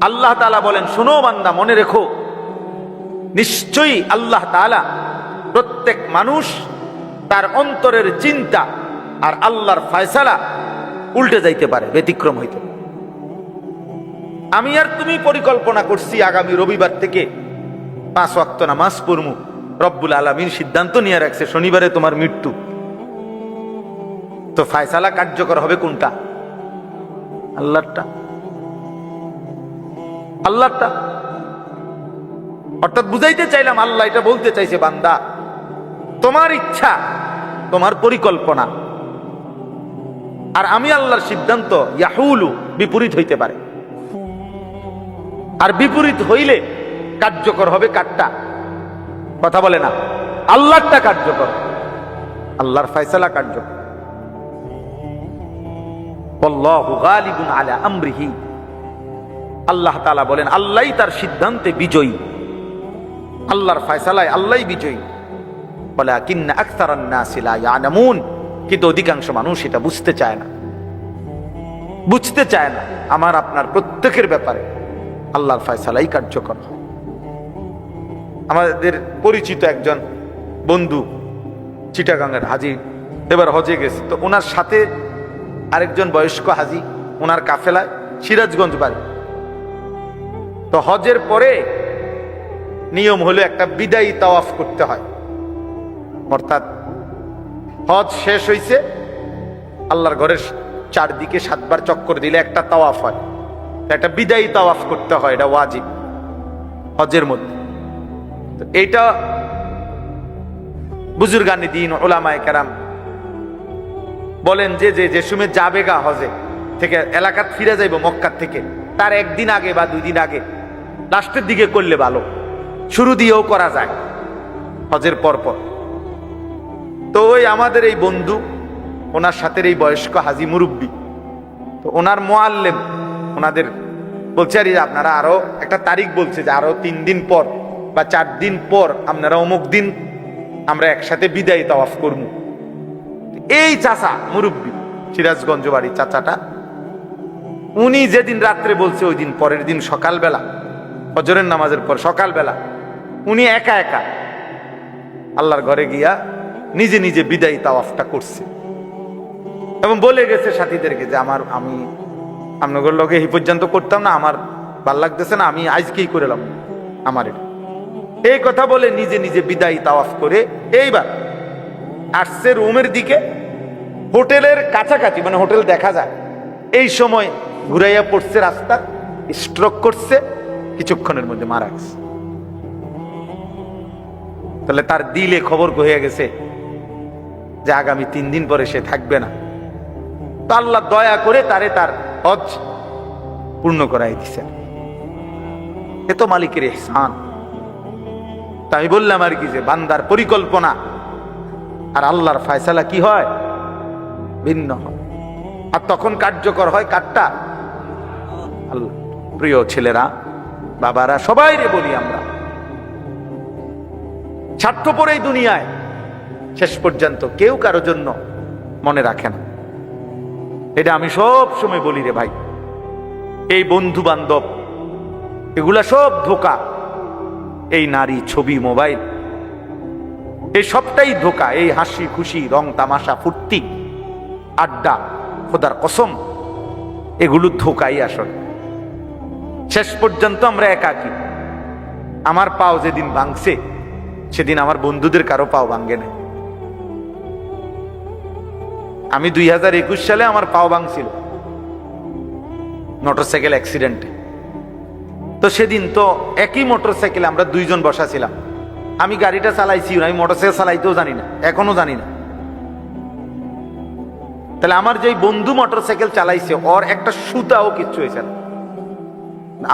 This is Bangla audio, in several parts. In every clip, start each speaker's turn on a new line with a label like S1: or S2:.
S1: আল্লাহ তাআলা বলেন, শোনো বান্দা, মনে রেখো, নিশ্চয়ই আল্লাহ তাআলা প্রত্যেক মানুষ তার অন্তরের চিন্তা আর আল্লাহর ফয়সালা উল্টে যাইতে পারে, ব্যতিক্রম হইতে আমি আর তুমি পরিকল্পনা করছি আগামী রবিবার থেকে পাঁচ ওয়াক্ত নামাজ পড়মু। রব্বুল আলমীর সিদ্ধান্ত নিয়ে রাখছে, শনিবারে তোমার মৃত্যু। তো ফায়সালা কার্যকর হবে কোনটা? আল্লাহটা আল্লাহটা। অর্থাৎ বুঝাইতে চাইলাম, আল্লাহ এটা বলতে চাইছে, বান্দা, তোমার ইচ্ছা, তোমার পরিকল্পনা। আর আমি আল্লাহর সিদ্ধান্ত, ইয়াহুলু, বিপরীত হইতে পারে। আর বিপরীত হইলে কার্যকর হবে কারটা। কথা বলে না আল্লাহটা কার্যকর। আল্লাহর ফয়সালা কার্যকর। আলা আমরিহি। আল্লাহ তালা বলেন, আল্লাহই তার সিদ্ধান্তে বিজয়ী। আল্লাহর ফয়সালায় আল্লাহই বিজয়ী। ওয়ালাকিন্না আকতারান নাসি লা ইয়ালামুন। কিন্তু অধিকাংশ মানুষ এটা বুঝতে চায় না। বুঝতে চায় না, আমার আপনার প্রত্যেকের ব্যাপারে। আল্লাহর ফায়সালাই কার্যকর। আমাদের পরিচিত একজন বন্ধু চিটাগাঙ্গের হাজি, এবার হজে গেছে। তো ওনার সাথে আরেকজন বয়স্ক হাজি, ওনার কাফেলায় সিরাজগঞ্জ বাড়ি। তো হজের পরে নিয়ম হলো একটা বিদায়ী তাওয়াফ করতে হয়। অর্থাৎ হজ শেষ হইছে, আল্লাহর ঘরের চারদিকে সাতবার চক্কর দিলে একটা তাওয়াফ হয়। একটা বিদায়ী তাওয়াফ করতে হয়, এটা ওয়াজিব হজের মধ্যে। তো এইটা বুজুর্গানি দিন ওলামায় কেরাম বলেন যে যে যে সময় যাবে গা হজে, থেকে এলাকাত ফিরে যাইব মক্কার থেকে, তার একদিন আগে বা দুই দিন আগে লাস্টের দিকে করলে ভালো। শুরু দিয়েও করা যায়। হজের পর পর তো ওই আমাদের এই বন্ধু, ওনার সাথে এই বয়স্ক হাজি মুরব্বী, তো ওনার মোয়াল্লেম, ওনাদের বলছে, আর আপনারা আরও একটা তারিখ বলছে যে আরও তিন দিন পর বা চার দিন পর আপনারা অমুক দিন আমরা একসাথে বিদায় তাওয়াফ করব। এই চাচা মুরব্বী, সিরাজগঞ্জ বাড়ির চাচাটা, উনি যেদিন রাত্রে বলছে, ওই দিন পরের দিন সকালবেলা ফজরের নামাজের পর, সকালবেলা। উনি একা একা। আল্লাহর ঘরে গিয়া নিজে নিজে বিদায়ী তাওয়াফটা করছে। এবং বলে গেছে সাথীদেরকে যে, আমার, আমি আপনাদের লোকে এই পর্যন্ত করতাম না, আমার ভালো লাগতেছে না, আমি আজকেই করেলাম আমার এটা। এই কথা বলে নিজে নিজে বিদায়ী তাওয়াফ করে এইবার আসছে রুমের দিকে। হোটেলের কাছাকাছি মানে হোটেল দেখা যায়। এই সময় ঘুরাইয়া পড়ছে রাস্তা স্ট্রোক করছে। কিছুক্ষণের মধ্যে মারা গেছে। তাহলে তার দিলে খবর হয়ে গেছে যে আগামী তিন দিন পরে সে থাকবে না। তো আল্লাহ দয়া করে তারে তার হজ পূর্ণ করাই দিছেন। এ তো মালিকের এহসান তা আমি বললাম আর কি যে, বান্দার পরিকল্পনা আর আল্লাহর ফায়সালা কি হয়? ভিন্ন হয়। আর তখন কার্যকর হয় কারটা? আল্লাহ। প্রিয় ছেলেরা বাবারা সবাই রে বলি আমরা। স্বার্থপর এই দুনিয়ায় শেষ পর্যন্ত কেউ কারও জন্য মনে রাখে না। এটা আমি সব সময় বলি রে ভাই। এই বন্ধু বান্ধব এগুলা সব ধোকা। এই নারী ছবি, মোবাইল এই সবটাই ধোকা। এই হাসি, খুশি, রং, তামাশা, ফুর্তি, আড্ডা, খোদার কসম, এগুলো ধোকাই আসলে। শেষ পর্যন্ত আমরা একাকি। আমার পাও যেদিন ভাঙছে, সেদিন আমার বন্ধুদের কারও পাও ভাঙ্গে না আমি দুই হাজার একুশ সালে আমার পাও ভাঙছিল, মোটরসাইকেল অ্যাক্সিডেন্টে। তো সেদিন তো একই মোটরসাইকেলে আমরা দুইজন বসা ছিলাম। আমি গাড়িটা চালাইছি আমি মোটরসাইকেল চালাইতেও জানি না, এখনও জানি না। তাহলে আমার যেই বন্ধু মোটরসাইকেল চালাইছে, ওর একটা সুতাও কিচ্ছু হয়েছে না।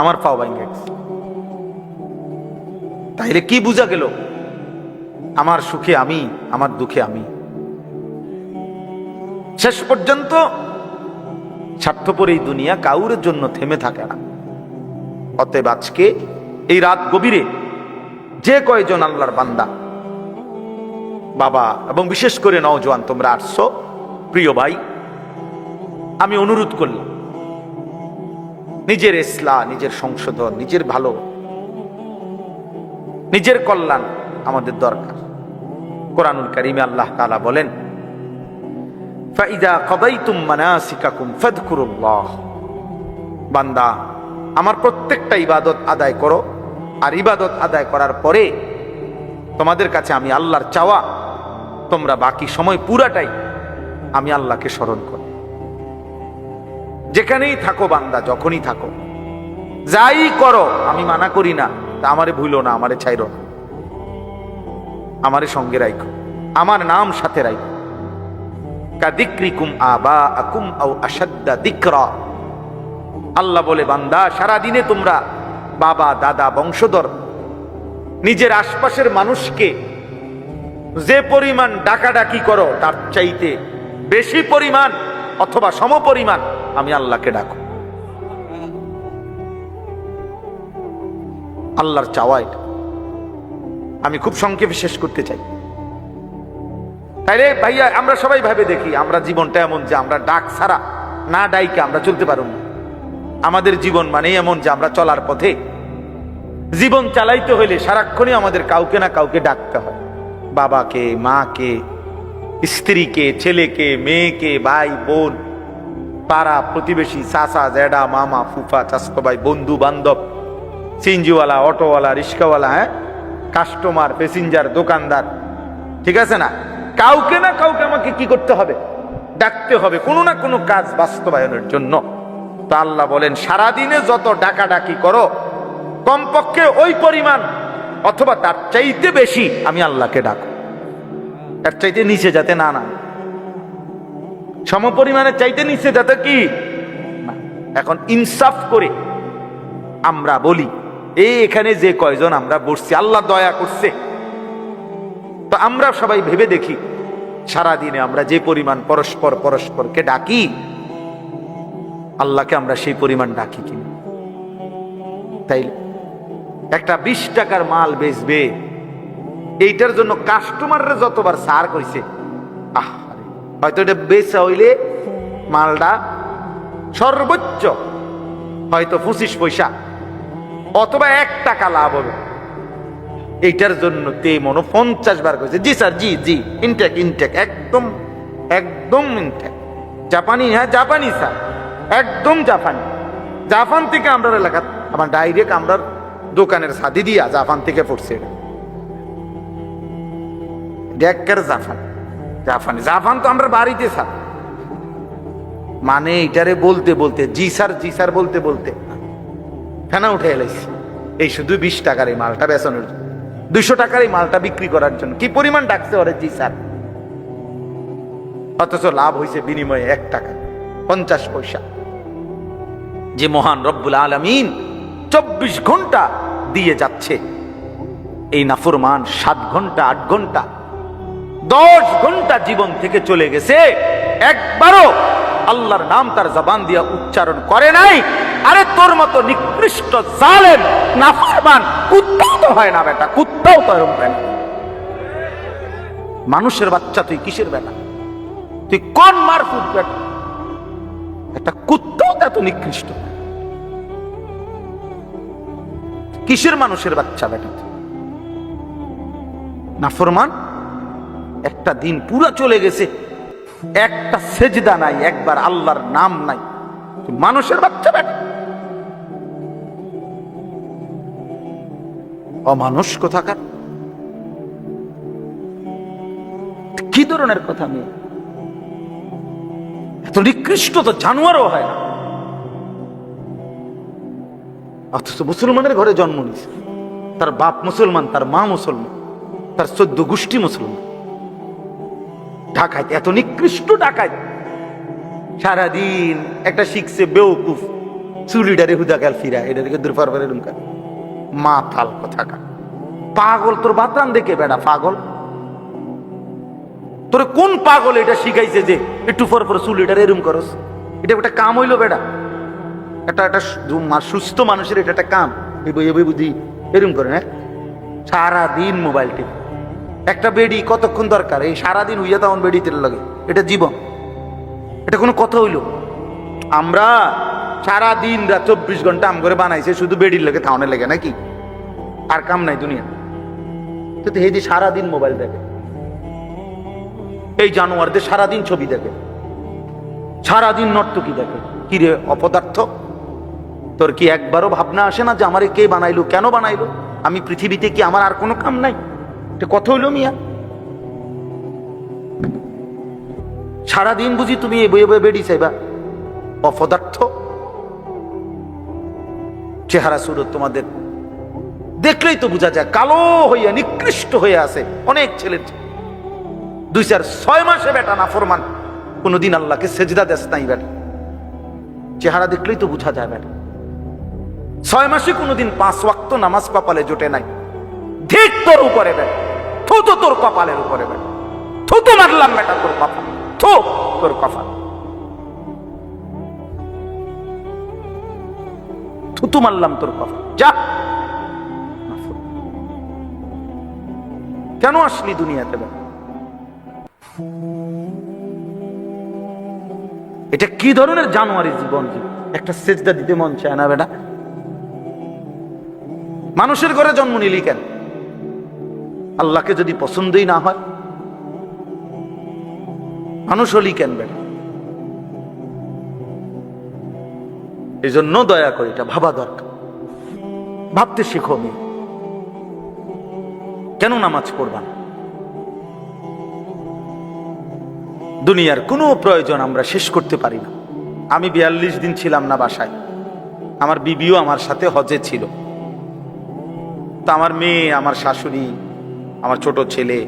S1: আমার পাও ভাঙ্গে গেছে। তাইলে কি বোঝা গেল? আমার সুখে আমি, আমার দুঃখে আমি। শেষ পর্যন্ত স্বার্থপর এই দুনিয়া কাউরের জন্য থেমে থাকে না। অতএব আজকে এই রাত গভীরে যে কয়জন আল্লাহর বান্দা, বাবা এবং বিশেষ করে নওজোয়ান, তোমরা আসছো, প্রিয় ভাই, আমি অনুরোধ করলাম নিজের ইসলা নিজের সংশোধন, নিজের ভালো, নিজের কল্যাণ আমাদের দরকার। কোরআনুল কারিমে আল্লাহ তাআলা বলেন বান্দা, আমার প্রত্যেকটা ইবাদত আদায় করো, আর ইবাদত আদায় করার পরে তোমাদের কাছে আমি আল্লাহর চাওয়া, তোমরা বাকি সময় পুরাটাই আমি আল্লাহকে স্মরণ করো। যেখানেই থাকো বান্দা, যখনই থাকো। যাই করো, আমি মানা করি না, তা আমারে ভুলো না, আমারে ছাইরো না। আমারে সঙ্গে রাখো আমার নাম সাথে রাখো কাদিক্রিকুম আবা আকুম আও আসাদ্দা দিকরা। আল্লাহ বলে, বান্দা সারা দিনে তোমরা বাবা, দাদা, বংশধর, নিজের আশপাশের মানুষকে যে পরিমাণ ডাকাডাকি করো, তার চাইতে বেশি পরিমাণ অথবা সম পরিমাণ আমি আল্লাহকে ডাকো। আল্লাহর চাওয়া এটা। আমি খুব সংক্ষেপে শেষ করতে চাই। তাইলে ভাইয়া, আমরা সবাই ভাবে দেখি, আমরা জীবনটা এমন যে আমরা ডাক ছাড়া, না ডাইকে আমরা চলতে পারব না। আমাদের জীবন মানে এমন যে আমরা চলার পথে। জীবন চালাইতে হইলে সারাক্ষণই আমাদের কাউকে না কাউকে ডাকতে হয়। বাবাকে, মাকে স্ত্রীকে, ছেলেকে, মেয়েকে, ভাই, বোন, পাড়া প্রতিবেশী, চাচা জ্যাডা মামা, ফুফা ভাই বন্ধু বান্ধব, সিনজিওয়ালা, অটোওয়ালা, রিক্সাওয়ালা হ্যাঁ? কাস্টমার, প্যাসেঞ্জার, দোকানদার, ঠিক আছে না? কাউকে না কাউকে আমাকে কি করতে হবে? ডাকতে হবে কোনো না কোনো কাজ বাস্তবায়নের জন্য। তো আল্লাহ বলেন, সারাদিনে যত ডাকাডাকি করো, কমপক্ষে ওই পরিমাণ, অথবা তার চাইতে বেশি আমি আল্লাহকে ডাকো তার চাইতে নিচে যাতে না না। সম পরিমাণে চাইতে নিচে যাতে কি? এখন ইনসাফ করে আমরা বলি এই এখানে যে কয়জন আমরা বসছি, আল্লাহ দয়া করছে। তো আমরা সবাই ভেবে দেখি, সারাদিনে আমরা যে পরিমাণ পরস্পর পরস্পরকে ডাকি, আল্লাহকে আমরা সেই পরিমাণ ডাকি কিনা? তাই একটা বিশ টাকার মাল বেচবে এইটার জন্য কাস্টমাররা যতবার সার করেছে আহ হয়তো এটা বেচা হইলে মালটা সর্বোচ্চ হয়তো পঁচিশ পয়সা, অথবা এক টাকা লাভ হবে। এইটার জন্য তে মনো পঞ্চাশ বার করেছে জি স্যার, জি জি ইনটেক ইনটেক একদম একদম ইনটেক জাপানি হ্যাঁ জাপানি স্যার, একদম জাপানি। জাপান থেকে আমরা এলাকা আমার ডাইরেক্ট আমরা দোকানের সাদি দিয়া জাপান থেকে পড়ছে এটা। ডেকের জাপান জাপানি জাপান তো আমরা বাড়িতে স্যার। মানে এটারে বলতে বলতে জি স্যার জি স্যার বলতে বলতে। ফেনা উঠে এলাইছি। এই শুধু বিশ টাকার এই মালটা বেচনের জন্য। দুইশো টাকার এই মালটা বিক্রি করার জন্য। কি পরিমাণ ডাকছে ওরে জি স্যার অথচ লাভ হয়েছে বিনিময়ে এক টাকা, পঞ্চাশ পয়সা। যে মহান রব্বুল আলমিন চব্বিশ ঘণ্টা দিয়ে যাচ্ছে। এই নাফরমান সাত ঘণ্টা, আট ঘণ্টা দশ ঘণ্টা জীবন থেকে চলে গেছে। একবারও আল্লাহর নাম তার জবান দিয়া উচ্চারণ করে নাই। আরে তোর মতো নিকৃষ্ট জালেম, নাফরমান, কুত্তাও তো হয় না বেটা, কুত্তাও তো এরকম না মানুষের বাচ্চা তুই কিসের বেটা? তুই কোন মারফুট বেটা? একটা কুত্তাও এত নিকৃষ্ট। কিসের মানুষের বাচ্চা বেটা? তুই? নাফরমান? একটা দিন পুরো চলে গেছে। একটা সেজদা নাই, একবার আল্লাহর নাম নাই। মানুষের বাচ্চা অমানুষ কোথাকার? কি ধরনের কথা মেয়ে? এত নিকৃষ্ট তো জানোয়ারও হয় না। অথচ মুসলমানের ঘরে জন্ম নিছে তার বাপ মুসলমান, তার মা মুসলমান, তার চোদ্দ গোষ্ঠী মুসলমান। ঢাকায়, এত নিকৃষ্ট ঢাকায়। সারাদিন একটা শিখছে বেউকুফ চুলিডারে হুদা গেল ফিরা এটা থেকে দূর পারবার এরকম মা তাল কোথাকা পাগল, তোর বাতান দেখে বেড়া পাগল। তোরে কোন পাগল এটা শিখাইছে যে একটু পর পর চুলিটারে এরম করস? এটা একটা কাম হইল বেড়া। এটা একটা সু- সুস্থ মানুষের এটা একটা কাম। এই বই এরম করে হ্যাঁ? সারাদিন মোবাইল টিপ। একটা বেডি কতক্ষণ দরকার? এই সারাদিন উইয়া তখন বেডি তেল লাগে। এটা জীবন। এটা কোনো কথা হইল। আমরা সারা দিন রাত চব্বিশ ঘণ্টা আম করে বানাইছে, শুধু বেডির লেগে থাউনে লেগে, নাকি? আর কাম নাই দুনিয়া তো হেদি সারাদিন মোবাইল দেখে। এই জানোয়ারদের সারাদিন ছবি দেখে। সারাদিন নর্তকি দেখে। কি রে অপদার্থ? তোর কি একবারও ভাবনা আসে না যে আমারে কে বানাইলো, কেন বানাইলো? আমি পৃথিবীতে কি আমার আর কোনো কাম নাই? কত হইল মিয়া। সারাদিন বুঝি তুমি এই বইয়ে বইয়ে বেড়ি চাইবা। অপদার্থ। চেহারা সুরত তোমাদের। দেখলেই তো বোঝা যায়, কালো হইয়া নিকৃষ্ট হয়ে আছে অনেক ছেলের দুই চার ছয় মাসে বেটা না ফরমান কোনোদিন আল্লাহকে সেজদা দেশ নাই বেটা। চেহারা দেখলেই তো বোঝা যায় বেটা। ছয় মাসে কোনোদিন পাঁচ ওয়াক্ত নামাজ কপালে জোটে নাই। ঠিক তোর উপরে বেটা। থু তো তোর কপালের উপরে বেটা। থু তো মারলাম বেটা তোর কপাল? থু তোর কপাল। থুতু মারলাম তোর কপাল। যা। কেন আসলি দুনিয়াতে এটা কি ধরনের জানুয়ারি জীবন একটা সেজদা দিতে মন চায় না বেটা? মানুষের ঘরে জন্ম নিলি কেন? আল্লাহকে যদি পছন্দই না হয়, মানুষ হলি কেন বেটা এই জন্য দয়া করে এটা ভাবা দরকার। ভাবতে শিখো মেয়ে। কেন নামাজ পড়বা না? দুনিয়ার কোনো প্রয়োজন আমরা শেষ করতে পারি না। আমি বিয়াল্লিশ দিন ছিলাম না বাসায়। আমার বিবিও আমার সাথে হজে ছিল। তা আমার মেয়ে, আমার শাশুড়ি আমার ছোট ছেলে,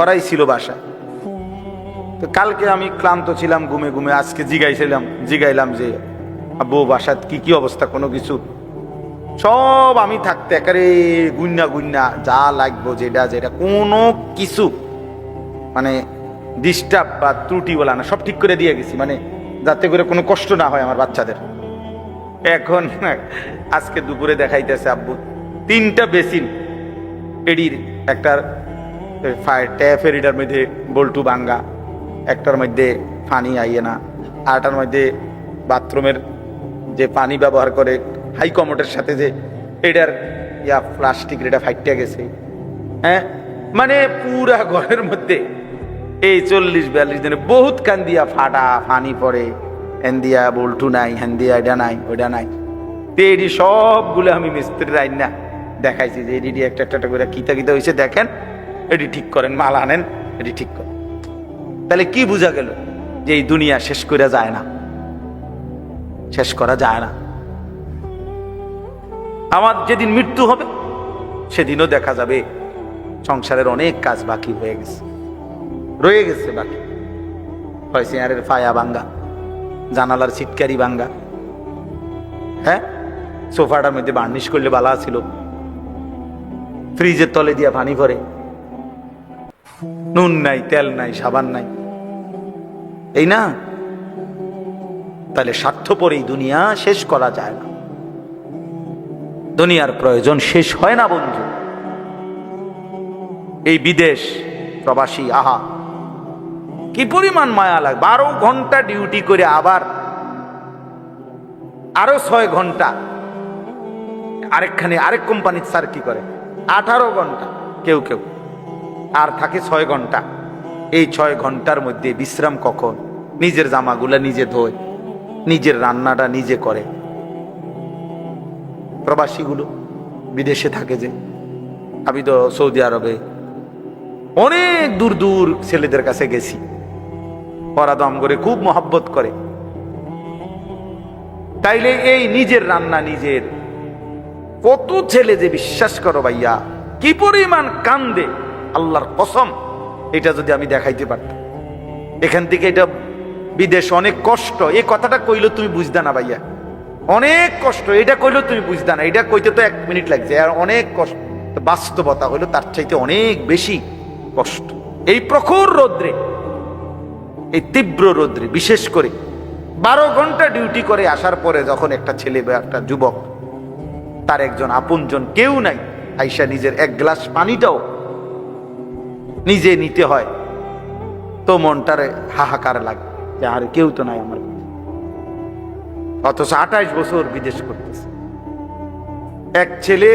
S1: ওরাই ছিল বাসায় তো কালকে আমি ক্লান্ত ছিলাম, ঘুমে ঘুমে আজকে জিগাইছিলাম, জিগাইলাম যে, আব্বু, বাসাত কি কি অবস্থা, কোনো কিছু? সব আমি থাকতে একারে গুন্না গুন্না যা লাগবো, যেটা যেটা, কোনো কিছু মানে ডিস্টার্ব বা ত্রুটি বলা না, সব ঠিক করে দিয়ে গেছি মানে যাতে করে কোনো কষ্ট না হয় আমার বাচ্চাদের। এখন আজকে দুপুরে দেখাইতেছে আব্বু, তিনটা বেসিন, এডির একটার ফায়ার ট্যাপের এটার মধ্যে বল্টু বাঙ্গা, একটার মধ্যে পানি আইয়ে না আরটার মধ্যে বাথরুমের যে পানি ব্যবহার করে, হাই কমোটের সাথে যে এটার ইয়া প্লাস্টিক এটা ফাইটটা গেছে হ্যাঁ? মানে পুরা ঘরের মধ্যে এই চল্লিশ, বিয়াল্লিশ দিনে বহুত কান্দিয়া ফাটা, ফানি পড়ে হ্যান দিয়া বল্টু নাই হ্যান দিয়া এটা নাই ওইটা নাই। তো এটি সবগুলো আমি মিস্ত্রির আইন না দেখাইছি যে এটি একটা একটা করে কিতা কিতা হয়েছে দেখেন। এটি ঠিক করেন, মাল আনেন এটি ঠিক করেন। তাহলে কি বোঝা গেল যে এই দুনিয়া শেষ করে যায় না? শেষ করা যায় না। আমার যেদিন মৃত্যু হবে, সেদিনও দেখা যাবে সংসারের অনেক কাজ বাকি হয়ে গেছে। রয়ে গেছে বাকি। হয় ফায়া ভাঙ্গা, জানালার সিটকারি ভাঙ্গা। হ্যাঁ? সোফাটার মধ্যে বার্নিশ করলে বালা ছিল। ফ্রিজের তলে দিয়া পানি ভরে। নুন নাই, তেল নাই, সাবান নাই। এই না? তাহলে স্বার্থপর এই দুনিয়া শেষ করা যায় না। দুনিয়ার প্রয়োজন শেষ হয় না, বন্ধু। এই বিদেশ প্রবাসী, আহা। কি পরিমাণ মায়া লাগে বারো ঘণ্টা ডিউটি করে আবার, আরও ছয় ঘণ্টা। আরেকখানে আরেক কোম্পানির স্যার কি করে? আঠারো ঘণ্টা, কেউ কেউ। আর থাকে ছয় ঘণ্টা। এই ছয় ঘণ্টার মধ্যে বিশ্রাম কখন? নিজের জামাগুলা নিজে ধোয়, নিজের রান্নাটা নিজে করে। প্রবাসীগুলো বিদেশে থাকে যে, আমি তো সৌদি আরবে অনেক দূর দূর ছেলেদের কাছে গেছি। ওরা দম করে খুব মহাব্বত করে। তাইলে এই নিজের রান্না নিজের কত ছেলে যে বিশ্বাস করো ভাইয়া, কি পরিমাণ কান্দে, আল্লাহর কসম, এটা যদি আমি দেখাইতে পারতাম। এখান থেকে এটা বিদেশ অনেক কষ্ট, এই কথাটা কইলে তুমি বুঝদা না ভাইয়া। অনেক কষ্ট, এটা কইলো তুমি বুঝদা না, এটা কইতে তো এক মিনিট লাগছে, আর অনেক কষ্ট বাস্তবতা হইল তার চাইতে অনেক বেশি কষ্ট। এই প্রখর রৌদ্রে, এই তীব্র রৌদ্রে, বিশেষ করে বারো ঘণ্টা ডিউটি করে আসার পরে যখন একটা ছেলে বা একটা যুবক তার একজন আপনজন কেউ নাই। আইসা নিজের এক গ্লাস পানিটাও নিজে নিতে হয়। তো মনটারে হাহাকার লাগে যে আর কেউ তো নাই আমার অথচ আঠাইশ বছর বিদেশ করতেছে। এক ছেলে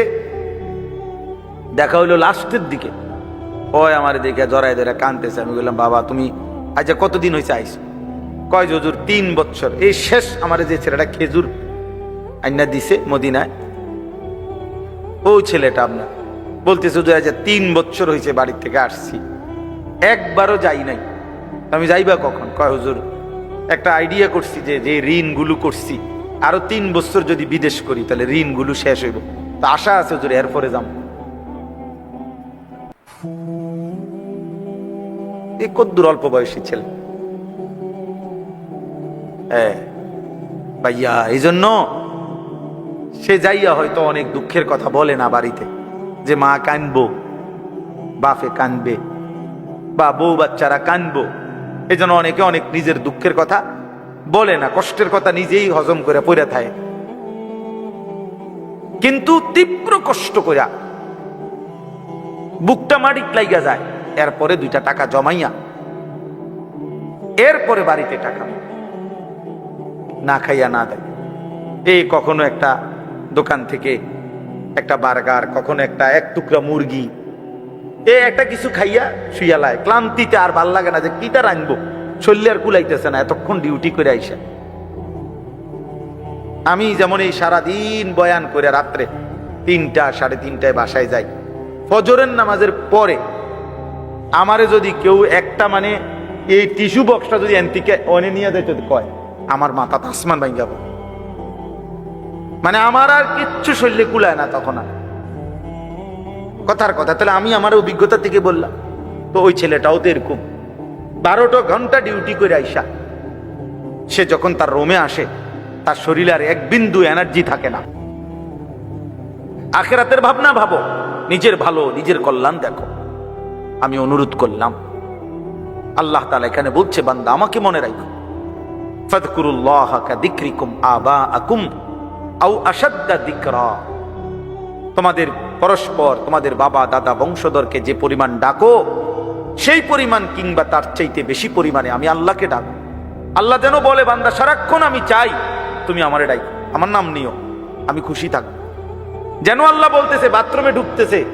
S1: দেখা হইল লাস্টের দিকে। ওই আমার দিকে জড়াই ধরে কানতেছে আমি বললাম, বাবা, তুমি আচ্ছা কতদিন হয়েছে আইস কয় জজুর তিন বছর। এই শেষ আমার যে ছেলেটা খেজুর আইনা দিছে মদিনায়। ও ছেলেটা আপনার। বলতেছে যে আচ্ছা তিন বছর হয়েছে বাড়ির থেকে আসছি। একবারও যাই নাই। আমি যাইবা কখন? কয়, হুজুর, একটা আইডিয়া করছি যে যে ঋণগুলো করছি, আরও তিন বছর যদি বিদেশ করি, তাহলে ঋণগুলো শেষ হইব। তো আশা আছে, হুজুর, এরপরে যাম। এ কদ্দুর অল্প বয়সী ছেলে। হ্যাঁ ভাইয়া এই জন্য সে যাইয়া হয়তো অনেক দুঃখের কথা বলে না বাড়িতে, যে মা কানবো, বাপে কানবে, বা বউ বাচ্চারা কানবো এই জন্য অনেকে অনেক নিজের দুঃখের কথা বলে না, কষ্টের কথা নিজেই হজম করে পড়ে থাকে। কিন্তু তীব্র কষ্ট কইরা বুকটা মাটিত লাইগা যায়, এরপরে দুইটা টাকা জমাইয়া এরপরে বাড়িতে টাকা না খাইয়া না দেয়। এই কখনো একটা দোকান থেকে একটা বার্গার, কখনো একটা এক টুকরা মুরগি। এ একটা কিছু খাইয়া শুইয়ালায় ক্লান্তিতে আর ভালো লাগে না যে কিটা রাখব শরীরে আর কুলাইতেছে না, এতক্ষণ ডিউটি করে আইসা। আমি যেমন এই সারাদিন বয়ান করে রাত্রে তিনটা, সাড়ে তিনটায় বাসায় যাই। ফজরের নামাজের পরে আমারে যদি কেউ একটা মানে এই টিস্যু বক্সটা যদি এনতিকে অনে নিয়ে দেয়, যদি কয়, আমার মাথা আসমান ভাই যাব মানে আমার আর কিচ্ছু শরীরে কুলায় না তখন আর। কথার কথা, তাহলে আমি আমার অভিজ্ঞতা থেকে বললাম, তো ওই ছেলেটাও তো এরকম বারোটা ঘণ্টা ডিউটি করে আইসা। সে যখন তার রোমে আসে, তার শরীরে আর এক বিন্দু এনার্জি থাকে না। আখেরাতের ভাবনা ভাবো, নিজের ভালো, নিজের কল্যাণ দেখো। আমি অনুরোধ করলাম, আল্লাহ তালা এখানে বলছে, বান্দা, আমাকে মনে রাখো। ফাদকুরুল্লাহ দিক্রিকুম আবা আকুম আউ তোমাদের পরস্পর, তোমাদের বাবা, দাদা, বংশধরকে যে পরিমাণ ডাকো, সেই পরিমাণ কিংবা তার চাইতে বেশি পরিমাণে আমি আল্লাহকে ডাকো আল্লাহ যেন বলে, বান্দা, সারাক্ষণ আমি চাই, তুমি আমারে ডাই আমার নাম নিও, আমি খুশি থাক যেন আল্লাহ বলতেছে, বাথরুমে ঢুকতেছে।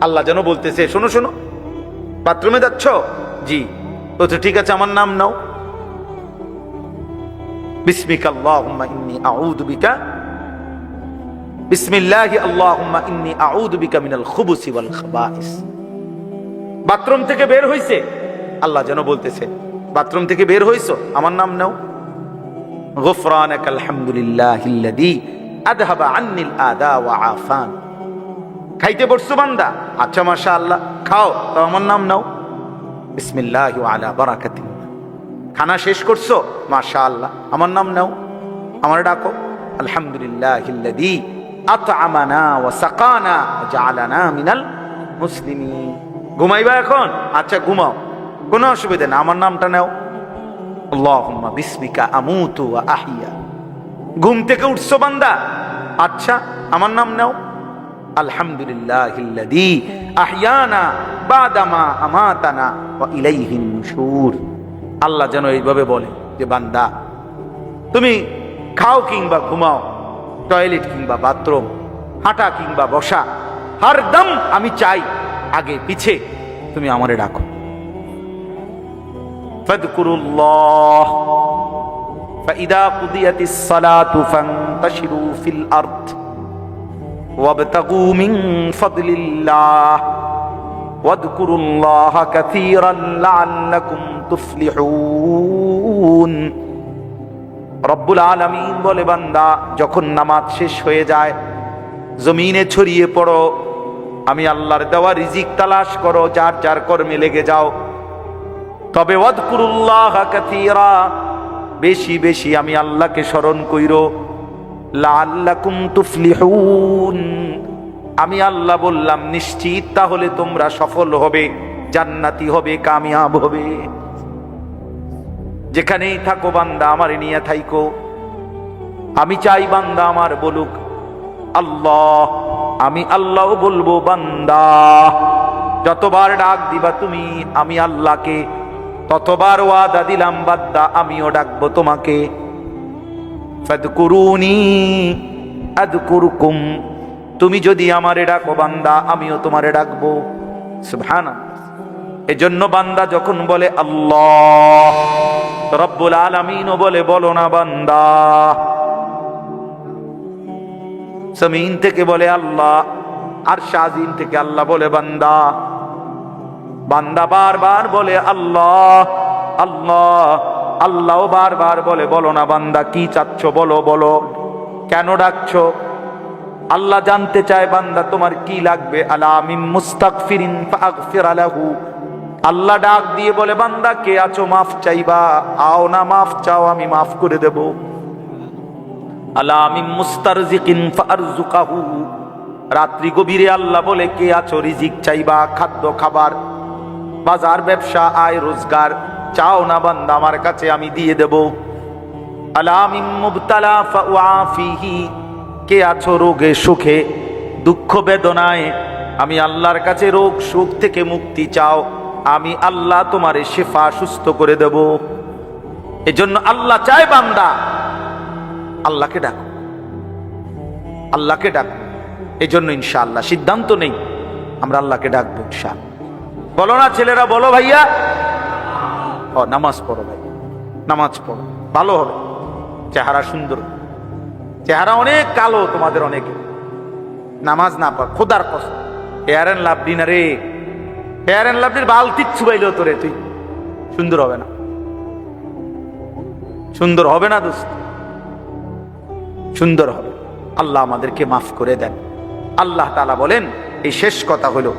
S1: আল্লাহ যেন বলতেছে, শোনো শোনো, বাথরুমে যাচ্ছ? জি। বলছে, ঠিক আছে, আমার নাম নাও। বিসমিকা ইন্নী বাথরুম থেকে বের হইছে? আল্লাহ যেন বলতেছে, বাথরুম থেকে বের হইছো? আমার নাম নাও। ওয়া আফান। খাইতে বসছো বান্দা? আচ্ছা মাশাআল্লাহ, খাও, তো আমার নাম নাও। বিসমিল্লাহি খানা শেষ করছ? মাশাআল্লাহ, আমার নাম নাও। আমার ডাকো। আলহামদুলিল্লাহিল্লাযী আত'আমানা ওয়া সাকানা ওয়া জাআলানা মিনাল মুসলিমিন। ঘুমাইবা এখন? আচ্ছা ঘুমাও। কোনো অসুবিধা না আমার নামটা নাও। আল্লাহুম্মা বিসমিকা আমুতু ওয়া আহইয়া ঘুম থেকে উঠছো বান্দা? আচ্ছা আমার নাম নাও। আলহামদুলিল্লাহিল্লাযী আহইয়ানা বাদামা আমাতানা ওয়া ইলাইহিন নুশুর। আল্লাহ যেন এইভাবে বলে যে, বান্দা, তুমি খাও কিংবা ঘুমাও। টয়লেট কিংবা বাথরুম হাঁটা কিংবা বসা হরদম আমি চাই আগে পিছে তুমি আমারে ডাকো ফাদকুরুল্লাহ فإذا قضيت الصلاة فانتشروا في الأرض وابتغوا من فضل الله واذكروا الله كثيرا لعلكم تفلحون রব্বুল আলমিন বলে, বান্দা, যখন নামাজ শেষ হয়ে যায়, জমিনে ছড়িয়ে পড়ো, আমি আল্লাহর দেওয়া রিজিক তালাশ করো, যার যার কর্মে লেগে যাও। তবে বেশি বেশি আমি আল্লাহকে স্মরণ কইরো আমি আল্লাহ বললাম, নিশ্চিত তাহলে তোমরা সফল হবে, জান্নাতি হবে, কামিয়াব হবে। যেখানেই থাকো বান্দা, আমার নিয়ে থাইকো। আমি চাই বান্দা আমার বলুক, আল্লাহ, আমি আল্লাহ বলব বান্দা, যতবার ডাক দিবা তুমি, আমি আল্লাহকে। ততবার ওয়াদা দিলাম বাদ্দা আমিও ডাকবো তোমাকে। তুমি যদি আমারে ডাকো বান্দা, আমিও তোমারে ডাকবো। সুবহানা এজন্য বান্দা যখন বলে, আল্লাহ, রব্বুল আলামিনও বলে, বলো না বান্দা। জমিন থেকে বলে, আল্লাহ। আর শাহিন থেকে আল্লাহ বলে, বান্দা। বান্দা বারবার বলে, আল্লাহ আল্লাহ। আল্লাহ বারবার বলে, বলো না বান্দা, কি চাচ্ছ? বলো বলো। কেন ডাকছো? আল্লাহ জানতে চায়, বান্দা, তোমার কি লাগবে? আলামিন মুস্তাগফিরিন ফাগফির লাহু আল্লাহ ডাক দিয়ে বলে, বান্দা, কে আছো? মাফ চাইবা। আও না, মাফ চাও, আমি মাফ করে দেব। আলামিন মুস্তারজিকিন ফারজুকাহু রাত্রি গভীরে আল্লাহ বলে, কে আছো? রিজিক চাইবা, খাদ্য, খাবার, বাজার, ব্যবসা, আয়, রোজগার। চাও না, বান্দা, আমার কাছে আমি দিয়ে দেব। কে আছো রোগে সুখে? দুঃখ বেদনায়। আমি আল্লাহর কাছে রোগ সুখ থেকে মুক্তি চাও। আমি আল্লাহ তোমারে শেফা সুস্থ করে দেব। এজন্য আল্লাহ চায় বান্দা, আল্লাহকে ডাকো। আল্লাহকে ডাকো। এই জন্য ইনশাআল্লাহ, সিদ্ধান্ত নেই, আমরা আল্লাহকে ডাকবো ইনশাআল্লাহ। বলো না ছেলেরা, বলো ভাইয়া। ও, নামাজ পড়ো ভাই, নামাজ পড়ো, ভালো হবে। চেহারা সুন্দর। চেহারা অনেক কালো তোমাদের অনেকে। নামাজ না পড়, খোদার কষ্ট হেয়ার অ্যান্ড লাভলি না রে হেয়ার অ্যান্ড বালতির ছুবাইলেও তোরে তুই। সুন্দর হবে না। সুন্দর হবে না দোস্ত। সুন্দর হবে। আল্লাহ আমাদেরকে মাফ করে দেন। আল্লাহ তালা বলেন, এই শেষ কথা হলো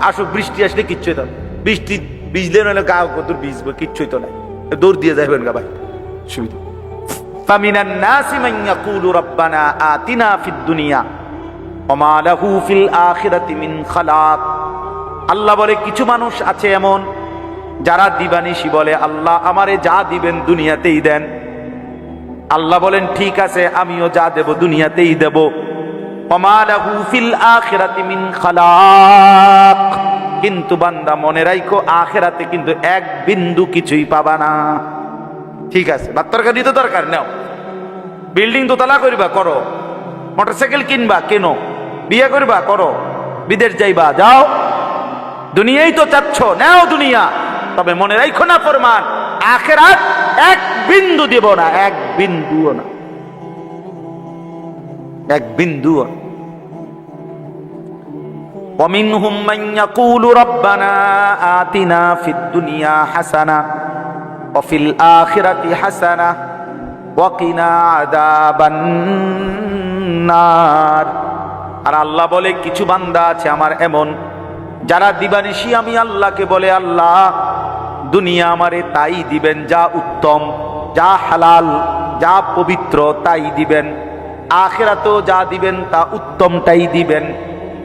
S1: আসো, বৃষ্টি আসলে কিচ্ছুই তো। বৃষ্টি ভিজলে নইলে গা কত ভিজবো কিচ্ছুই তো নাই দৌড় দিয়ে যাবেন গা ভাই। সুবিধা। মান ইয়াকুলু রাব্বানা আতিনা ফিদ দুনিয়া। আল্লাহ বলে, কিছু মানুষ আছে এমন যারা দিবানিশি বলে, আল্লাহ আমারে যা দিবেন দুনিয়াতেই দেন। আল্লাহ বলেন, ঠিক আছে, আমিও যা দেব দুনিয়াতেই দেব। কিন্তু বান্দা, মনে রাখো আখেরাতে কিন্তু এক বিন্দু কিছুই পাবা না। ঠিক আছে ভাত তরকারি তো দরকার, নাও। বিল্ডিং দোতলা করিবা, করো। মোটরসাইকেল কিনবা, কেন। বিয়ে করবা করো বিদেশ যাইবা যাও দুনিয়াই তো চাচ্ছ নাও দুনিয়া তবে মনে রাখো না ফরমান আখেরাত এক বিন্দু দেব না এক বিন্দুও না এক বিন্দুও না ومنهم من يقول ربنا آتنا في الدنيا حسنة وفي الآخرة حسنة وقنا عذاب النار আর আল্লাহ বলে, কিছু বান্দা আছে আমার এমন, যারা দিবানিশি আমি আল্লাহকে বলে, আল্লাহ, দুনিয়া আমারে তাই দিবেন, যা উত্তম, যা হালাল, যা পবিত্র তাই দিবেন। আখেরাতেও যা দিবেন, তা উত্তমটাই দিবেন।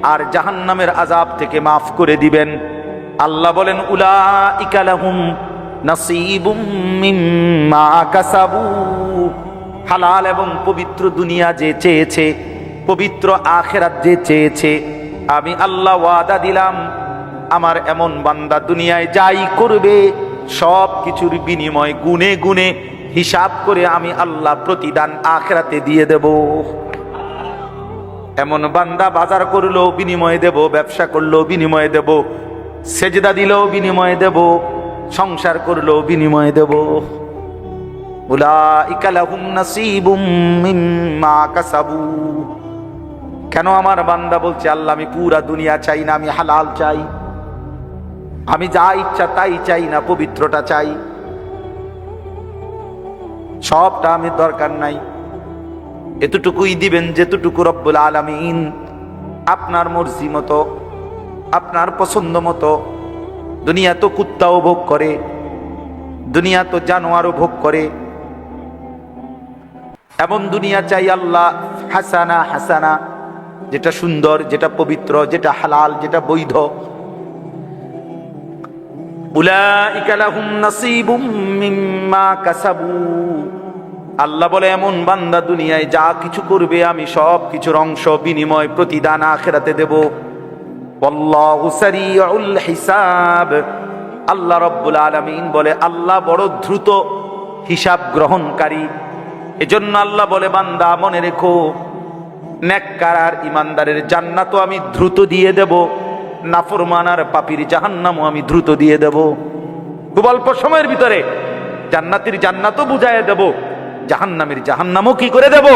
S1: আর জাহান্নামের আজাব থেকে মাফ করে দিবেন। আল্লাহ বলেন উলা ইকালাহুম নাসিবুম হালাল এবং পবিত্র দুনিয়া যে চেয়েছে পবিত্র আখেরাত যে চেয়েছে, আমি আল্লাহ ওয়াদা দিলাম, আমার এমন বান্দা দুনিয়ায় যাই করবে, সব কিছুর বিনিময় গুনে গুনে হিসাব করে আমি আল্লাহ প্রতিদান আখেরাতে দিয়ে দেব। এমন বান্দা বাজার করল বিনিময়ে দেব, ব্যবসা করল বিনিময়ে দেব, সেজদা দিলেও বিনিময়ে দেব, সংসার করল বিনিময়ে দেব। উলাইকা লাহুম নাসিবুম মিম্মা কাসাবু। কেন আমার বান্দা বলছে, আল্লাহ, আমি পুরা দুনিয়া চাই না, আমি হালাল চাই। আমি যা ইচ্ছা তাই চাই না পবিত্রটা চাই। সবটা আমি দরকার নাই। এতটুকুই দিবেন যেতটুকু রব্বুল আলামিন আপনার মর্জি মতো, আপনার পছন্দ মতো। দুনিয়া তো কুত্তাও ভোগ করে, দুনিয়া তো জানোয়ারও ভোগ করে। এমন দুনিয়া চাই আল্লাহ, হাসানা হাসানা। যেটা সুন্দর, যেটা পবিত্র, যেটা হালাল, যেটা বৈধ। আল্লাহ বলে, এমন বান্দা দুনিয়ায় যা কিছু করবে, আমি সব কিছুর অংশ বিনিময় প্রতিদান আখেরাতে দেব। হিসাব। আল্লাহ রব্বুল আলামিন বলে, আল্লাহ বড় দ্রুত হিসাব গ্রহণকারী। এজন্য আল্লাহ বলে, বান্দা মনে রেখো নেককার আর ইমানদারের জান্নাতও আমি দ্রুত দিয়ে দেব। নাফরমান আর পাপির জাহান্নামও আমি দ্রুত দিয়ে দেব। খুব অল্প সময়ের ভিতরে জান্নাতির জান্নাতও বুঝাইয়া দেব। জাহান্নামের জাহান্নামও কি করে দেব?